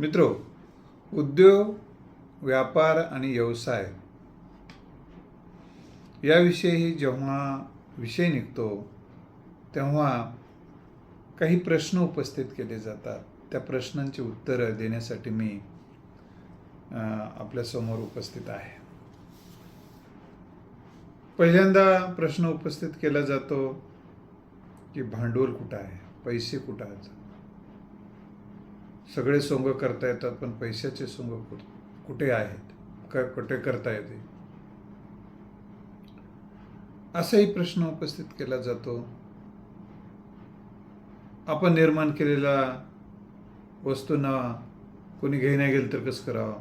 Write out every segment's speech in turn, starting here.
मित्रो उद्योग व्यापार आणि व्यवसाय याविषयी जेव्हा विषय निघतो तेव्हा काही प्रश्न उपस्थित केले जातात. त्या प्रश्नांची उत्तरं देण्यासाठी मी आपल्यासमोर उपस्थित आहे. पहिल्यांदा प्रश्न उपस्थित केला जातो की भांडवल कुठं आहे? पैसे कुठं आहेत? सगळे सोंग करता येतात पण पैशाचे सोंग कुठे आहेत? काय कुठे करता येते? असाही प्रश्न उपस्थित केला जातो. आपण निर्माण केलेल्या वस्तूंना कोणी नाही गेलं तर कसं करावं?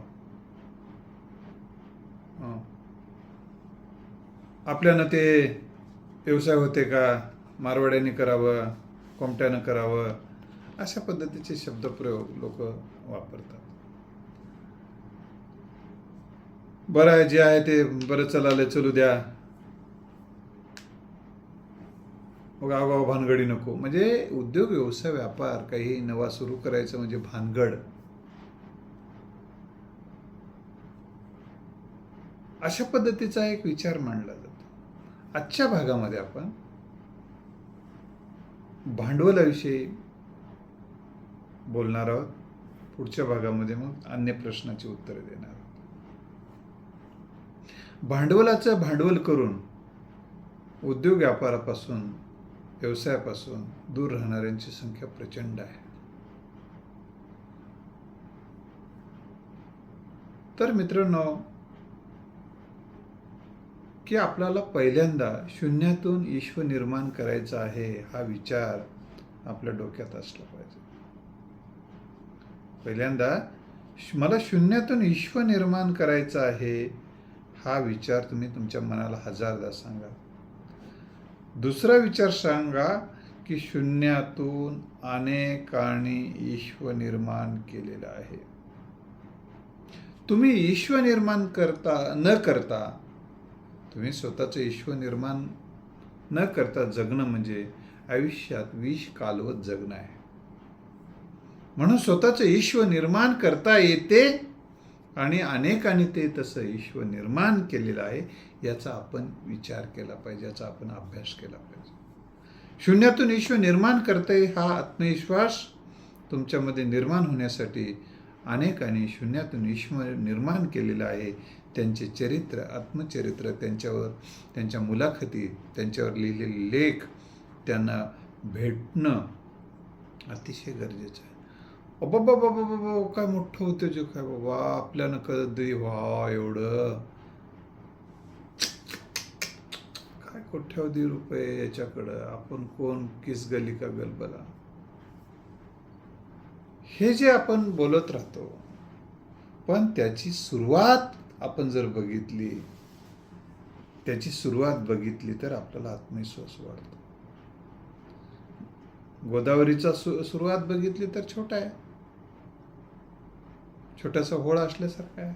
आपल्यानं ते व्यवसाय होते का? मारवाड्याने करावं कोमट्यानं करावं? अशा पद्धतीचे शब्दप्रयोग लोक वापरतात. बरं आहे जे आहे ते बरं चलाले चलू द्या. मग आगाव भानगडी नको. म्हणजे उद्योग व्यवसाय व्यापार काही नवा सुरू करायचं म्हणजे भानगड. अशा पद्धतीचा एक विचार मांडला जातो. आजच्या भागामध्ये आपण भांडवलाविषयी बोलणार आहोत. पुढच्या भागामध्ये मग अन्य प्रश्नाची उत्तरे देणार आहोत. भांडवलाचं भांडवल करून उद्योग व्यापारापासून व्यवसायापासून दूर राहणाऱ्यांची संख्या प्रचंड आहे. तर मित्रांनो की आपल्याला पहिल्यांदा शून्यातून ईश्वर निर्माण करायचा आहे हा विचार आपल्या डोक्यात असला पाहिजे. पहिल्यांदा मला शून्यातून विश्व निर्माण करायचं आहे हा विचार तुम्ही तुमच्या मनाला हजारदा सांगा. दुसरा विचार सांगा की शून्यातून अनेकांनी ईश्व निर्माण केलेलं आहे. तुम्ही ईश्व निर्माण करता न करता तुम्ही स्वतःचं ईश्व निर्माण न करता जगणं म्हणजे आयुष्यात विष कालवत जगणं आहे. म्हणून स्वतःचं ईश्व निर्माण करता येते आणि अनेकांनी ते तसं ईश्वर निर्माण केलेलं आहे याचा आपण विचार केला पाहिजे याचा आपण अभ्यास केला पाहिजे. शून्यातून ईश्वर निर्माण करते हा आत्मविश्वास तुमच्यामध्ये निर्माण होण्यासाठी अनेकांनी शून्यातून ईश्वर निर्माण केलेलं आहे. त्यांचे चरित्र आत्मचरित्र त्यांच्यावर त्यांच्या मुलाखती त्यांच्यावर लिहिलेले लेख त्यांना भेटणं अतिशय गरजेचं आहे. बाबा बाबा बाबा काय मोठं होतं जे काय बाबा? आपल्यानं कधी व्हा एवढं. काय कोठ्यावधी रुपये याच्याकडं? आपण कोण? किस गली का गलबला? हे जे आपण बोलत राहतो पण त्याची सुरुवात आपण जर बघितली त्याची सुरुवात बघितली तर आपल्याला आत्मविश्वास वाढतो. गोदावरीचा सु सुरुवात बघितली तर छोटा आहे. छोटासा होळ असल्यासारखं आहे.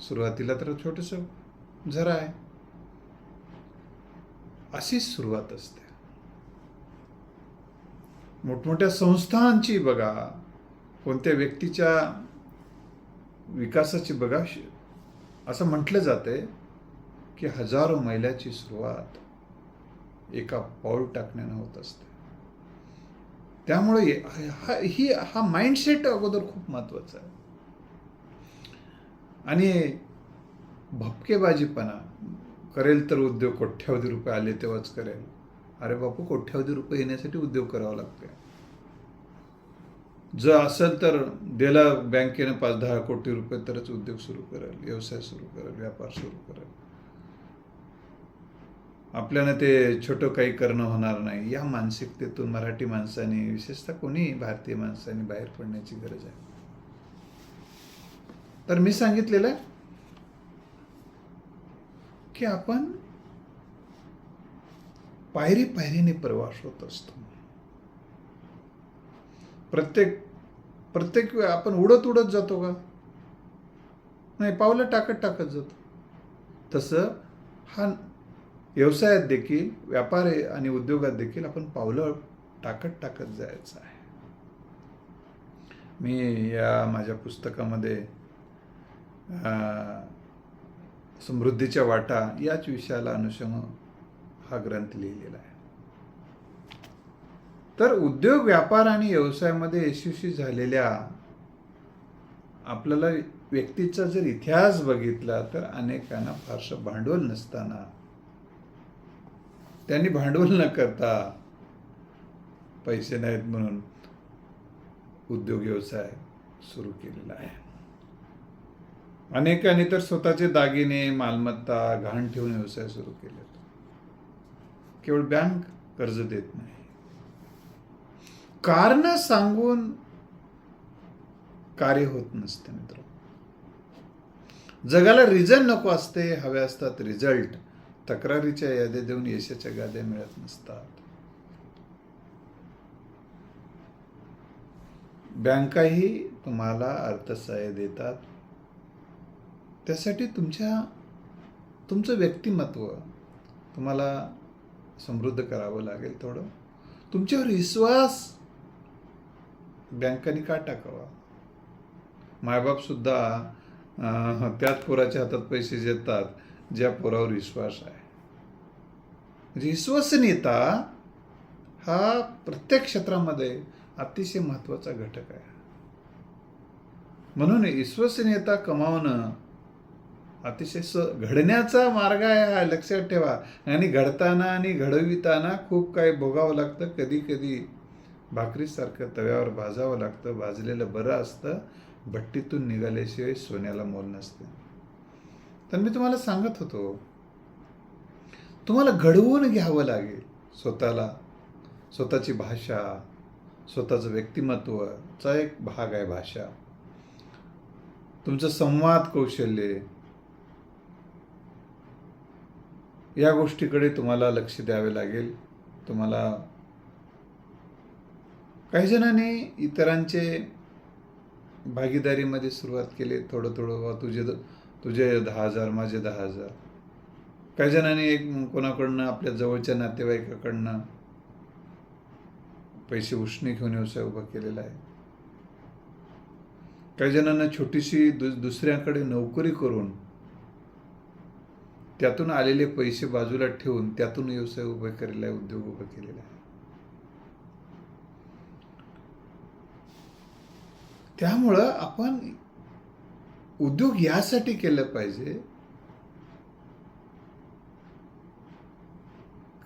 सुरुवातीला तर छोटस झरा आहे. अशीच सुरुवात असते. मोठमोठ्या संस्थांची बघा कोणत्या व्यक्तीच्या विकासाची बघा असं म्हटलं जाते की हजारो मैलाची सुरुवात एका पाऊल टाकण्यानं होत असते. त्यामुळे हा ही हा माइंडसेट अगोदर खूप महत्त्वाचा आहे. आणि भपकेबाजीपणा करेल तर उद्योग कोट्यावधी रुपये आले तेव्हाच करेल. अरे बापू कोट्यावधी रुपये येण्यासाठी उद्योग करावा लागतोय. जर असेल तर दिला बँकेनं पाच दहा कोटी रुपये तरच उद्योग सुरू करेल व्यवसाय सुरू करेल व्यापार सुरू करेल. आपल्याला ते छोटं काही करणं होणार नाही. या मानसिकतेतून मराठी माणसाने विशेषतः कोणी भारतीय माणसाने बाहेर पडण्याची गरज आहे? तर मी सांगितलेलं आहे की आपण पायरी पायरीने प्रवास होत असतो. प्रत्येक प्रत्येक वेळ आपण उडत उडत जातो का? नाही पावलं टाकत टाकत जातो. तसं हा व्यवसायात देखील व्यापार आणि उद्योगात देखील आपण पावलं टाकत टाकत जायचं आहे. मी या माझ्या पुस्तकामध्ये समृद्धीच्या वाटा याच विषयाला अनुषंग हा ग्रंथ लिहिलेला आहे. तर उद्योग व्यापार आणि व्यवसायामध्ये यशस्वी झालेल्या आपल्याला व्यक्तीचा जर इतिहास बघितला तर अनेकांना फारसं भांडवल नसताना त्यांनी भांडवल न करता पैसे नाहीत म्हणून उद्योग व्यवसाय सुरू केलेला आहे. अनेकांनी तर स्वतःचे दागिने मालमत्ता घाण ठेवून व्यवसाय सुरू केले केवळ बँक कर्ज देत नाही. कारण सांगून कार्य होत नसते मित्र जगाला रिझन नको असते हवे असतात रिझल्ट तक्रारीच्या याद्या देऊन यशाच्या गाद्या मिळत नसतात. बँकाही तुम्हाला अर्थसहाय्य देतात. त्यासाठी तुमच्या तुमचं व्यक्तिमत्व तुम्हाला समृद्ध करावं लागेल थोडं. तुमच्यावर विश्वास बँकांनी का टाकावा? मायबापसुद्धा त्याच पोराच्या हातात पैसे देतात. ज्या पोरावर विश्वास आहे. म्हणजे विश्वसनीयता हा प्रत्येक क्षेत्रामध्ये अतिशय महत्त्वाचा घटक आहे. म्हणून विश्वसनीयता कमावणं अतिशय स घडण्याचा मार्ग आहे हा लक्षात ठेवा. आणि घडताना आणि घडविताना खूप काही भोगावं लागतं. कधी कधी भाकरीसारखं तव्यावर भाजावं लागतं. भाजलेलं बरं असतं. भट्टीतून निघाल्याशिवाय सोन्याला मोल नसतं. तर मी तुम्हाला सांगत होतो. तुम्हाला घडवून घ्यावं लागेल स्वतःला. स्वतःची भाषा स्वतःचं व्यक्तिमत्वचा एक भाग आहे भाषा. तुमचं संवाद कौशल्य. या गोष्टीकडे तुम्हाला लक्ष द्यावे लागेल. तुम्हाला काही जणांनी इतरांचे भागीदारीमध्ये सुरुवात केली थोडं थोडं तुझे तुझे दहा हजार माझे दहा हजार काही जणांनी एक कोणाकडनं आपल्या जवळच्या नातेवाईकाकडनं पैसे उष्णे घेऊन व्यवसाय उभा केलेला आहे. काही जणांना छोटीशी दु दुसऱ्याकडे नोकरी करून त्यातून आलेले पैसे बाजूला ठेवून त्यातून व्यवसाय उभा केलेला आहे उद्योग उभा केलेला आहे. त्यामुळं आपण उद्योग यासाठी केलं पाहिजे.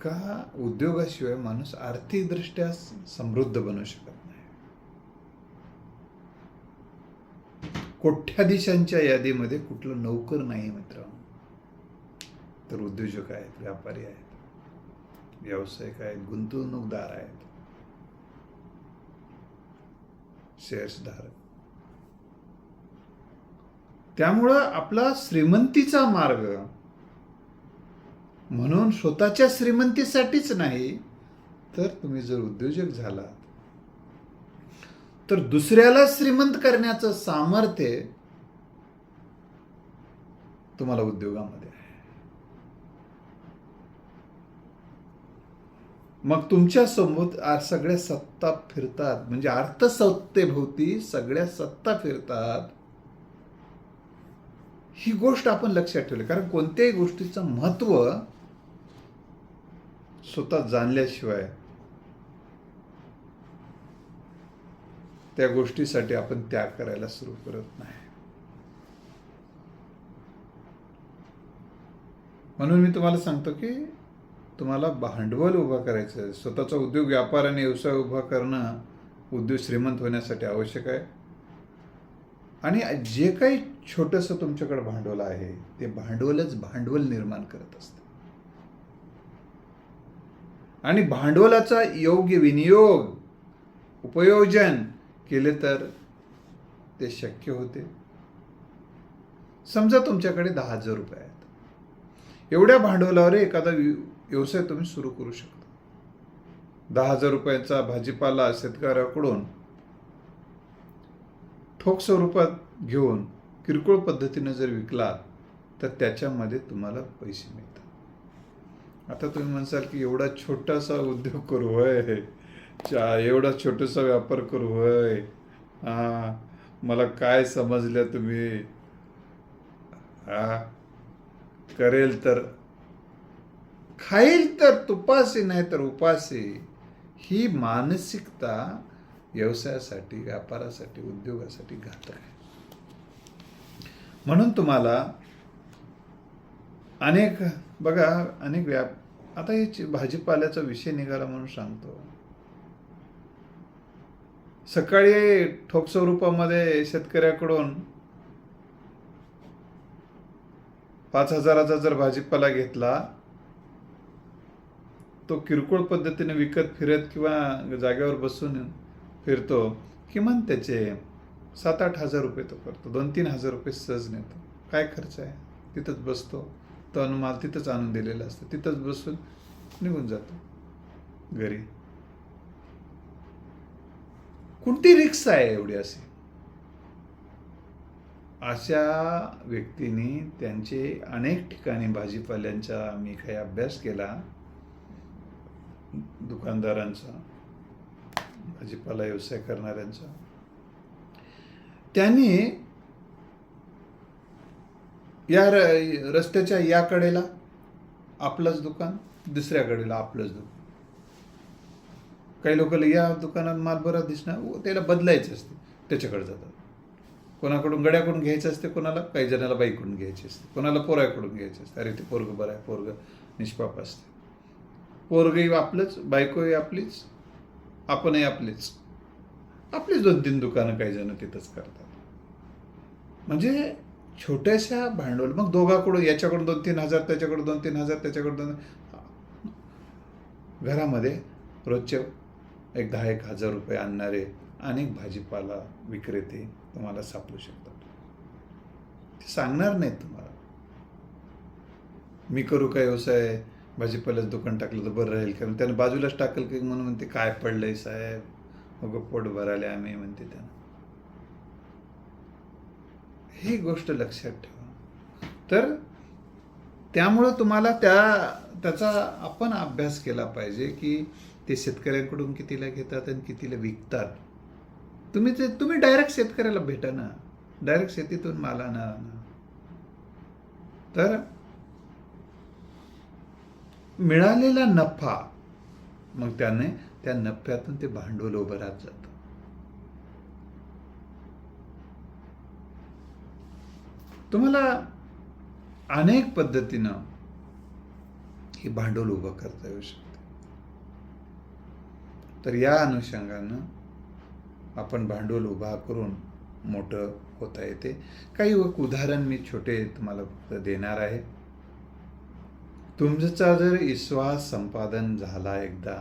का उद्योगाशिवाय माणूस आर्थिकदृष्ट्या समृद्ध बनू शकत नाही? कोठ्याधीशांच्या यादीमध्ये कुठलं नोकर नाही मित्र? तर उद्योजक आहेत व्यापारी आहेत व्यावसायिक आहेत गुंतवणूकदार आहेत शेअर्सधारक त्यामुळं आपला श्रीमंतीचा मार्ग म्हणून स्वतःच्या श्रीमंतीसाठीच नाही तर तुम्ही जर उद्योजक झालात. तर दुसऱ्याला श्रीमंत करण्याचं सामर्थ्य तुम्हाला उद्योगामध्ये आहे. मग तुमच्यासमोर सगळ्या सत्ता फिरतात म्हणजे अर्थसत्तेभोवती सगळ्या सत्ता फिरतात. ही गोष्ट आपण लक्षात ठेवली. कारण कोणत्याही गोष्टीचं महत्त्व स्वतः जाणल्याशिवाय त्या गोष्टीसाठी आपण त्याग करायला सुरू करत नाही. म्हणून मी तुम्हाला सांगतो की तुम्हाला भांडवल उभं करायचं आहे स्वतःचा उद्योग व्यापार आणि व्यवसाय उभा करणं उद्योग श्रीमंत होण्यासाठी आवश्यक आहे. आणि जे काही छोटंसं तुमच्याकडे भांडवल आहे ते भांडवलच भांडवल निर्माण करत असतं. आणि भांडवलाचा योग्य विनियोग उपयोजन केले तर ते शक्य होते. समजा तुमच्याकडे दहा हजार रुपये आहेत. एवढ्या भांडवलावर एखादा व्यवसाय तुम्ही सुरू करू शकता. दहा हजार रुपयाचा भाजीपाला शेतकऱ्याकडून ठोक स्वरूपात घेऊन किरकोळ पद्धतीने जर विकलात तर त्याच्यामध्ये तुम्हाला पैसे मिळतात. आता तुम्ही म्हणसाल की एवढा छोटासा उद्योग करू होय. चा एवढा छोटासा व्यापार करू होय. हा मला काय समजलं तुम्ही? हा करेल तर खाईल तर तुपासी नाही तर उपासी. ही मानसिकता व्यवसायासाठी व्यापारासाठी उद्योगासाठी घातक आहे. म्हणून तुम्हाला अनेक बघा अनेक व्याप आता हे भाजीपाल्याचा विषय निघाला म्हणून सांगतो. सकाळी ठोक स्वरूपामध्ये शेतकऱ्याकडून पाच हजाराचा जर भाजीपाला घेतला तो किरकोळ पद्धतीने विकत फिरत किंवा जागेवर बसून फिरतो किमान त्याचे सात आठ हजार रुपये तो करतो. दोन तीन हजार रुपये सहज नेतो. काय खर्च आहे? तिथंच बसतो. तो माल तिथंच आणून दिलेला असतो. तिथंच बसून निघून जातो. घरी. कोणती रिक्स आहे एवढी अशी? अशा व्यक्तीने त्यांचे अनेक ठिकाणी भाजीपाल्यांचा मी काही अभ्यास केला. दुकानदारांचा. भाजीपाला व्यवसाय करणाऱ्यांचा. त्यांनी या र- रस्त्याच्या या कडेला आपलंच दुकान दुसऱ्या कडेला आपलंच दुकान. काही लोकांना या दुकानात माल बरा दिसणार व त्याला बदलायचं असते त्याच्याकडे जातात. कोणाकडून गड्याकडून घ्यायचं असते कोणाला? काही जणाला बाईकडून घ्यायचे असते कोणाला पोराकडून घ्यायचे असते. अरे ते पोरग बरं आहे पोरग निष्पाप असते. पोरगही आपलंच बायकोही आपलीच आपणही आपलीच. आपलीच दोन तीन दुकानं काही जण तिथंच करतात. म्हणजे छोट्याशा भांडवल मग दोघाकडून याच्याकडून दोन तीन हजार त्याच्याकडून दोन तीन हजार त्याच्याकडून दोन घरामध्ये रोजचे एक दहा एक हजार रुपये आणणारे अनेक भाजीपाला विक्रेते तुम्हाला सापडू शकतात. ते सांगणार नाहीत तुम्हाला. मी करू काय व्यवसाय? भाजीपाल्याचं दुकान टाकलं तर बरं राहील. कारण त्यानं बाजूलाच टाकलं की म्हणून म्हणते काय पडलंय साहेब? मग पोट भरायला आम्ही म्हणते त्यानं. ही गोष्ट लक्षात ठेवा. तर त्यामुळं तुम्हाला त्या त्याचा आपण अभ्यास केला पाहिजे की ते शेतकऱ्यांकडून कितीला घेतात आणि कितीला विकतात. तुम्ही ते तुम्ही डायरेक्ट शेतकऱ्याला भेटा ना. डायरेक्ट शेतीतून माल आणा ना. तर मिळालेला नफा मग त्याने त्या नफ्यातून ते भांडवल उभं राहत जातं. तुम्हाला अनेक पद्धतीनं हे भांडवल उभं करता येऊ शकते. तर या अनुषंगानं आपण भांडवल उभा करून मोठं होता येते. काही उदाहरण मी छोटे तुम्हाला फक्त देणार आहे. तुमचा जर विश्वास संपादन झाला एकदा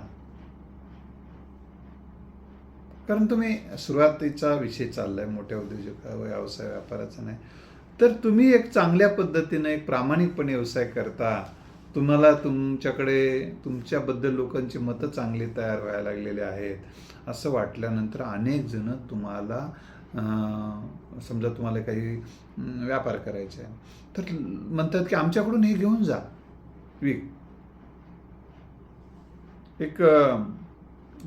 कारण तुम्ही सुरुवातीचा विषय चाललाय मोठ्या उद्योजक व्यवसाय व्यापाराचा नाही तर तुम्ही एक चांगल्या पद्धतीने एक प्रामाणिकपणे व्यवसाय करता. तुम्हाला तुमच्याकडे तुमच्याबद्दल लोकांची मतं चांगली तयार व्हायला लागलेली आहेत. असं वाटल्यानंतर अनेक जण तुम्हाला समजा तुम्हाला काही व्यापार करायचा आहे तर म्हणतात की आमच्याकडून हे घेऊन जा. वीक एक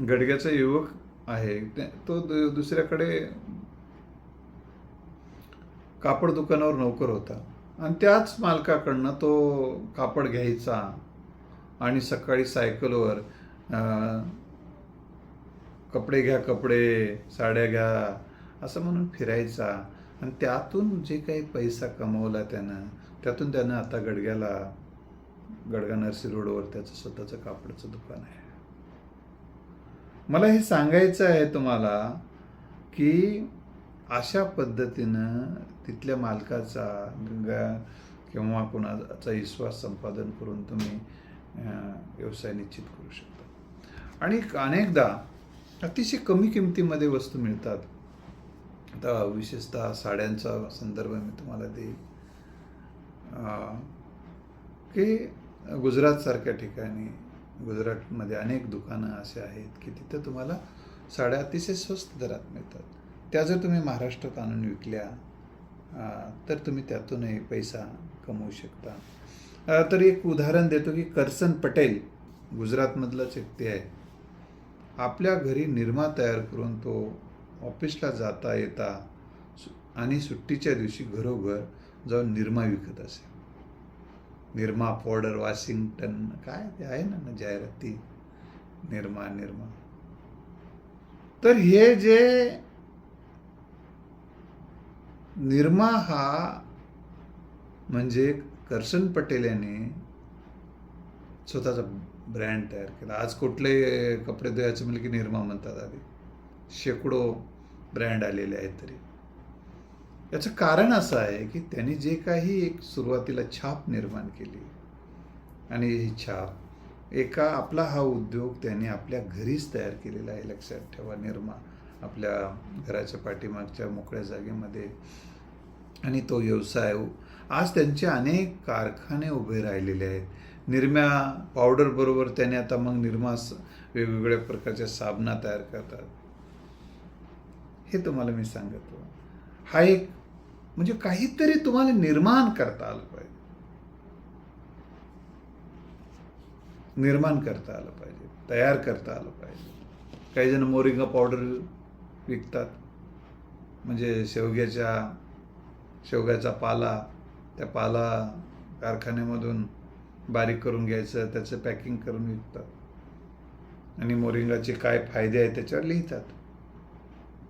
गडग्याचा युवक आहे. तो दुसऱ्याकडे कापड दुकानावर नोकर होता. आणि त्याच मालकाकडनं तो कापड घ्यायचा आणि सकाळी सायकलवर कपडे घ्या कपडे साड्या घ्या असं म्हणून फिरायचा. आणि त्यातून जे काही पैसा कमवला त्यानं त्यातून त्यानं आता गडग्याला गडगा नर्सी रोडवर त्याचं स्वतःचं कापडाचं दुकान आहे. मला हे सांगायचं आहे तुम्हाला की अशा पद्धतीनं तिथल्या मालकाचा गंगा किंवा कोणाचा विश्वास संपादन करून तुम्ही व्यवसाय निश्चित करू शकता. आणि अनेकदा अतिशय कमी किमतीमध्ये वस्तू मिळतात. आता विशेषतः साड्यांचा संदर्भ मी तुम्हाला देईल. की गुजरातसारख्या ठिकाणी गुजरातमध्ये अनेक दुकानं असे आहेत की तिथं तुम्हाला साड्या अतिशय स्वस्त दरात मिळतात. त्या जर तुम्ही महाराष्ट्रात आणून विकल्या तर तुम्ही त्यातूनही पैसा कमवू शकता. तर एक उदाहरण देतो की करसन पटेल गुजरातमधलाच ते आहे. आपल्या घरी निरमा तयार करून तो ऑफिसला जाता येता सु- आणि सुट्टीच्या दिवशी घरोघर जाऊन निरमा विकत असे. निरमा पॉर्डर वॉशिंग्टन काय ते आहे ना जाहिराती निरमा निर्मा. तर हे जे निरमा हा म्हणजे कर्सन पटेल यांनी स्वतःचा ब्रँड तयार केला. आज कुठले कपडे धुवायचे म्हणले की निरमा म्हणतात आधी. शेकडो ब्रँड आलेले आहेत तरी. याचं कारण असं आहे की त्यांनी जे काही एक सुरुवातीला छाप निर्माण केली. आणि ही छाप एका आपला हा उद्योग त्यांनी आपल्या घरीच तयार केलेला आहे लक्षात ठेवा. निरमा आपल्या घराच्या पाठीमागच्या मोकळ्या जागेमध्ये. आणि तो व्यवसाय आज त्यांचे अनेक कारखाने उभे राहिलेले आहेत. निर्म्या पावडरबरोबर त्याने आता मग निरमा वेगवेगळ्या प्रकारच्या साबणा तयार करतात. हे तुम्हाला मी सांगतो. हा एक म्हणजे काहीतरी तुम्हाला निर्माण करता आलं पाहिजे. निर्माण करता आलं पाहिजे. तयार करता आलं पाहिजे. काही जण मोरिंगा पावडर विकतात. म्हणजे शेवग्याच्या शेवग्याचा पाला त्या पाला कारखान्यामधून बारीक करून घ्यायचं त्याचं पॅकिंग करून विकतात. आणि मोरिंगाचे काय फायदे आहेत त्याच्यावर लिहितात.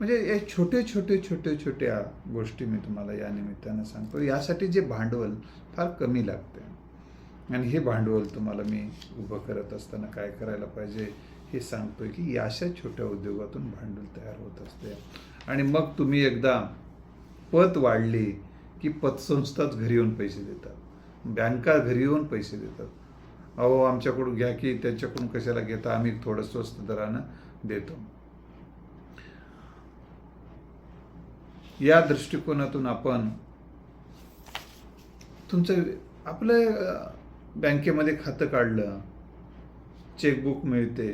म्हणजे हे छोटे छोटे छोटे छोट्या गोष्टी मी तुम्हाला या निमित्तानं सांगतो. यासाठी जे भांडवल फार कमी लागते. आणि हे भांडवल तुम्हाला मी उभं करत असताना काय करायला पाहिजे हे सांगतोय की या अशा छोट्या उद्योगातून भांडवल तयार होत असते. आणि मग तुम्ही एकदा पत वाढली की पतसंस्थाच घरी येऊन पैसे देतात. बँका घरी येऊन पैसे देतात. अहो आमच्याकडून घ्या की त्यांच्याकडून कशाला घेता? आम्ही थोडं स्वस्त दरानं देतो. या दृष्टिकोनातून आपण तुमचं आपलं बँकेमध्ये खातं काढलं चेकबुक मिळते.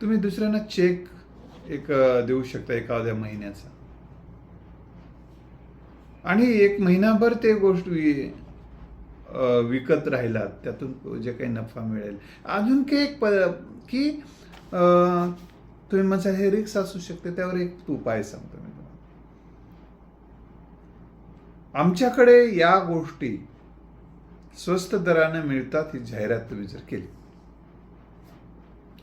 तुम्ही दुसऱ्यांना चेक एक देऊ शकता एखाद्या महिन्याचा. आणि एक महिनाभर ते गोष्ट विकत राहिलात त्यातून जे काही नफा मिळेल. अजून काही एक प की तुम्ही म्हणजे हे रिक्स असू शकते त्यावर एक उपाय सांगतो मी तुम्हाला आमच्याकडे या गोष्टी स्वस्त दराने मिळतात ही जाहिरात तुम्ही जर केली.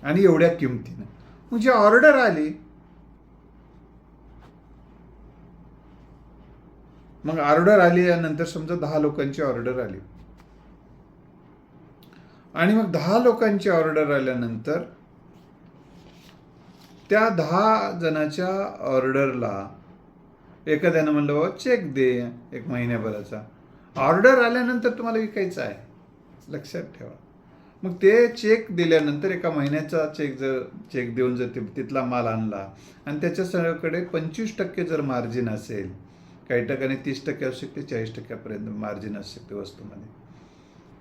आणि एवढ्या किमतीनं. म्हणजे ऑर्डर आली. मग ऑर्डर आली नंतर समजा दहा लोकांची ऑर्डर आली. आणि मग दहा लोकांची ऑर्डर आल्यानंतर त्या दहा जणाच्या ऑर्डरला एखाद्यानं म्हणलं बाबा चेक दे एक महिन्याभराचा. ऑर्डर आल्यानंतर तुम्हाला विकायचं आहे. लक्षात ठेवा. मग ते चेक दिल्यानंतर एका महिन्याचा चेक जर चेक देऊन जर ते तिथला माल आणला आणि त्याच्या सगळ्याकडे पंचवीस टक्के जर मार्जिन असेल काही टक्क्याने तीस टक्के असू शकते चाळीस टक्क्यापर्यंत मार्जिन असू शकते वस्तूमध्ये.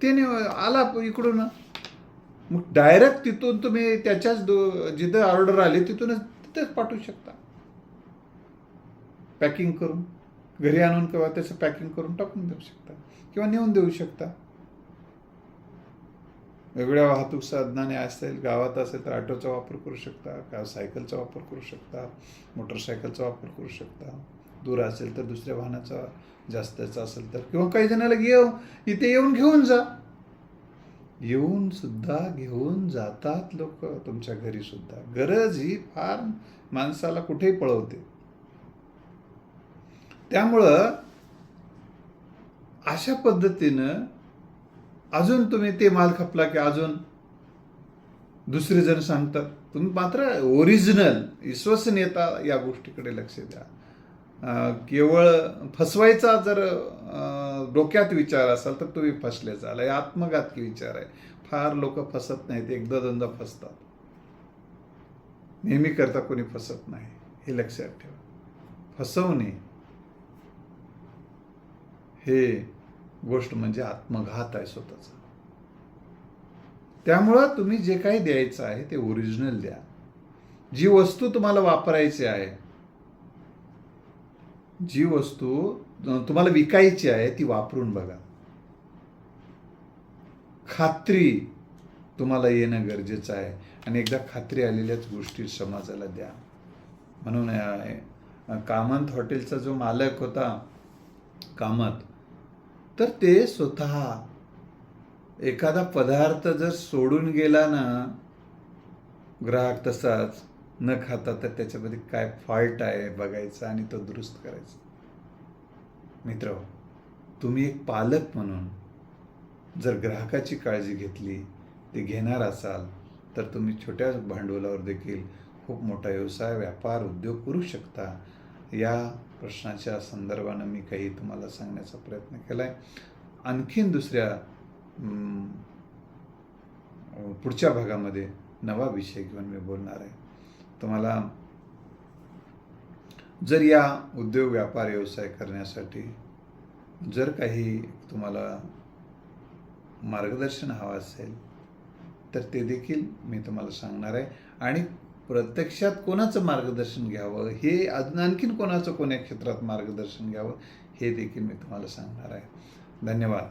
त्याने आला इकडून. मग डायरेक्ट तिथून तुम्ही त्याच्याच दो जिथं ऑर्डर आली तिथूनच तिथेच पाठवू शकता. पॅकिंग करून घरी आणून किंवा त्याचं पॅकिंग करून टाकून देऊ शकता किंवा नेऊन देऊ शकता. वेगळ्या वाहतूक साधनाने असेल गावात असेल तर ऑटोचा वापर करू शकता का सायकलचा वापर करू शकता मोटरसायकलचा वापर करू शकता. दूर असेल तर दुसऱ्या वाहनाचा जास्तचा असेल तर किंवा काही जणाला घेऊ इथे येऊन घेऊन जा. येऊन सुद्धा घेऊन जातात लोक तुमच्या घरी सुद्धा. गरज ही फार माणसाला कुठेही पळवते. त्यामुळं अशा पद्धतीनं अजून तुम्ही ते माल खपला की अजून दुसरे जण सांगतात. तुम्ही मात्र ओरिजिनल विश्वसनीयता या गोष्टीकडे लक्ष द्या. केवळ फसवायचा जर डोक्यात विचार असाल तर तुम्ही फसले चाल हे आत्मघातकी विचार आहे. फार लोक फसत नाहीत. एकदा दोनदा फसतात. नेहमी करता कोणी फसत नाही. हे लक्षात ठेवा. फसवणे हे गोष्ट म्हणजे आत्मघात आहे स्वतःचा. त्यामुळं तुम्ही जे काही द्यायचं आहे ते ओरिजिनल द्या. जी वस्तू तुम्हाला वापरायची आहे जी वस्तू तुम्हाला विकायची आहे ती वापरून बघा. खात्री तुम्हाला येणं गरजेचं आहे आणि एकदा खात्री आलेल्याच गोष्टी समाजाला द्या. म्हणून कामंत हॉटेलचा जो मालक होता कामत तर ते स्वतः. एखादा पदार्थ जर सोडून गेला ना ग्राहक तसाच न खाता तर त्याच्यामध्ये काय फॉल्ट आहे बघायचं आणि तो दुरुस्त करायचा. मित्र तुम्ही एक पालक म्हणून जर ग्राहकाची काळजी घेतली ते घेणार असाल तर तुम्ही छोट्या भांडवलावर देखील खूप मोठा व्यवसाय व्यापार उद्योग करू शकता. या प्रश्नाच्या संदर्भानं मी काही तुम्हाला सांगण्याचा प्रयत्न केला आहे आणखीन दुसऱ्या पुढच्या भागामध्ये नवा विषय घेऊन मी बोलणार आहे. तुम्हाला जर या उद्योग व्यापार व्यवसाय करण्यासाठी जर काही तुम्हाला मार्गदर्शन हवं असेल तर ते देखील मी तुम्हाला सांगणार आहे. आणि प्रत्यक्षात कोणाचं मार्गदर्शन घ्यावं? हे अजून आणखीन कोणाचं कोण्या क्षेत्रात मार्गदर्शन घ्यावं? हे देखील मी तुम्हाला सांगणार आहे. धन्यवाद.